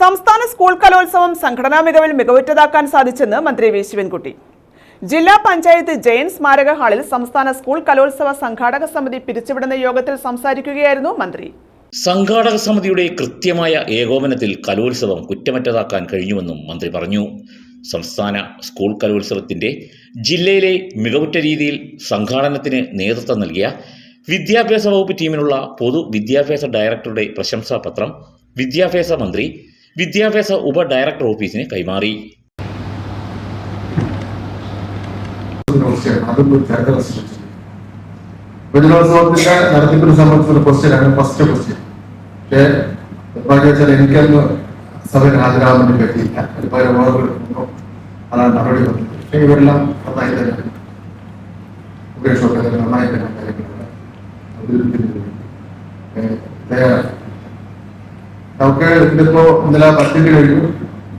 സംസ്ഥാന സ്കൂൾ കലോത്സവം സംഘടനാ മികവിൽ മികവുറ്റതാക്കാൻ സാധിച്ചെന്ന് മന്ത്രി വി. ശിവൻകുട്ടി. ജില്ലാ പഞ്ചായത്ത് ജയൻ സ്മാരക ഹാളിൽ സംസ്ഥാന സ്കൂൾ കലോത്സവ സംഘാടക സമിതി പിരിച്ചുവിടുന്ന യോഗത്തിൽ സംസാരിക്കുകയായിരുന്നു മന്ത്രി. സംഘാടക സമിതിയുടെ കൃത്യമായ ഏകോപനത്തിൽ കലോത്സവം കുറ്റമറ്റതാക്കാൻ കഴിഞ്ഞുവെന്നും മന്ത്രി പറഞ്ഞു. സംസ്ഥാന സ്കൂൾ കലോത്സവത്തിന്റെ ജില്ലയിലെ മികവുറ്റ രീതിയിൽ സംഘാടനത്തിന് നേതൃത്വം നൽകിയ വിദ്യാഭ്യാസ വകുപ്പ് ടീമിനുള്ള പൊതു വിദ്യാഭ്യാസ ഡയറക്ടറുടെ പ്രശംസാപത്രം വിദ്യാഭ്യാസ മന്ത്രി വിദ്യാഭ്യാസ ഉപ ഡയറക്ടർ ഓഫീസിന് കൈമാറി. ചരിത്ര നടത്തിപ്പിനെ സംബന്ധിച്ചുള്ള ക്വസ്റ്റ്യനാണ് ഫസ്റ്റ് ക്വസ്റ്റ്യൻ പക്ഷേ നിർഭാഗ്യം വെച്ചാൽ എനിക്കന്ന് സഭയിൽ ഹാജരാകാൻ വേണ്ടി പറ്റിയില്ല. ഓർമ്മകൾ അതാണ് നടപടി വന്നത്. പക്ഷേ ഇവരെല്ലാം നന്നായി തന്നെ ഉപേക്ഷമൊക്കെ നന്നായി തന്നെ കാര്യങ്ങളുണ്ട് നമുക്ക് ഇതിപ്പോ ഇന്നലെ പത്തിന്റെ കഴിഞ്ഞു.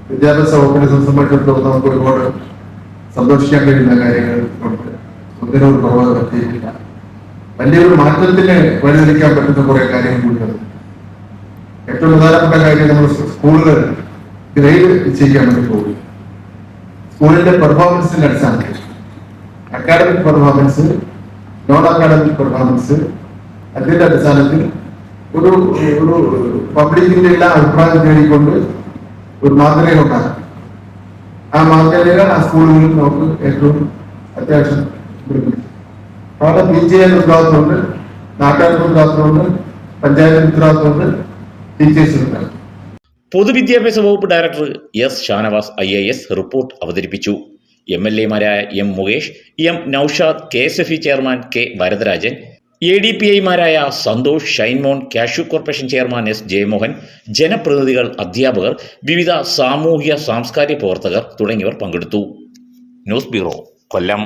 വിദ്യാഭ്യാസ വകുപ്പിനെ സംബന്ധിച്ചിടത്തോളം നമുക്ക് ഒരുപാട് സന്തോഷിക്കാൻ കഴിയുന്ന കാര്യങ്ങൾ ഉണ്ട്. ഒന്നിനൊരു കുറവ് പറ്റിയിട്ടില്ല വലിയൊരു മാറ്റത്തിന് വഴിതെളിക്കാൻ പറ്റുന്ന കുറെ കാര്യങ്ങൾ കൂടിയുണ്ട് ഏറ്റവും പ്രധാനപ്പെട്ട കാര്യം നമ്മൾ സ്കൂളുകൾ ഗ്രേഡ് നിശ്ചയിക്കാൻ വേണ്ടി പോകും സ്കൂളിന്റെ പെർഫോമൻസിന്റെ അടിസ്ഥാനത്തിൽ academic performance non academic performance അതിന്റെ അടിസ്ഥാനത്തിൽ ഒരു ഒരു പബ്ലിക്കിന്റെ എല്ലാ അഭിപ്രായം തേടിക്കൊണ്ട് ഒരു മാതൃക ഉണ്ടാക്കും. ആ മാതൃക ആ സ്കൂളുകളിൽ നമുക്ക് ഏറ്റവും അത്യാവശ്യം. അവിടെ പി ജി എൻ ഉത്തരവാദിത്തമുണ്ട് നാട്ടുകാരുടെ ഉത്തരവാദിത്തമുണ്ട് പഞ്ചായത്ത് ഉത്തരവാദിത്തമുണ്ട് ടീച്ചേഴ്സിന് ഉത്തരവാദിത്വം പൊതുവിദ്യാഭ്യാസ വകുപ്പ് director S Shanavas I A S report അവതരിപ്പിച്ചു. M L എമാരായ M Mukesh M Naushad K S F E chairman K Varadarajan A D P ഐമാരായ Santhosh Shinemon cashew corporation chairman S Jayamohan ജനപ്രതിനിധികൾ അധ്യാപകർ വിവിധ സാമൂഹിക സാംസ്കാരിക പ്രവർത്തകർ തുടങ്ങിയവർ പങ്കെടുത്തു. News bureau Kollam.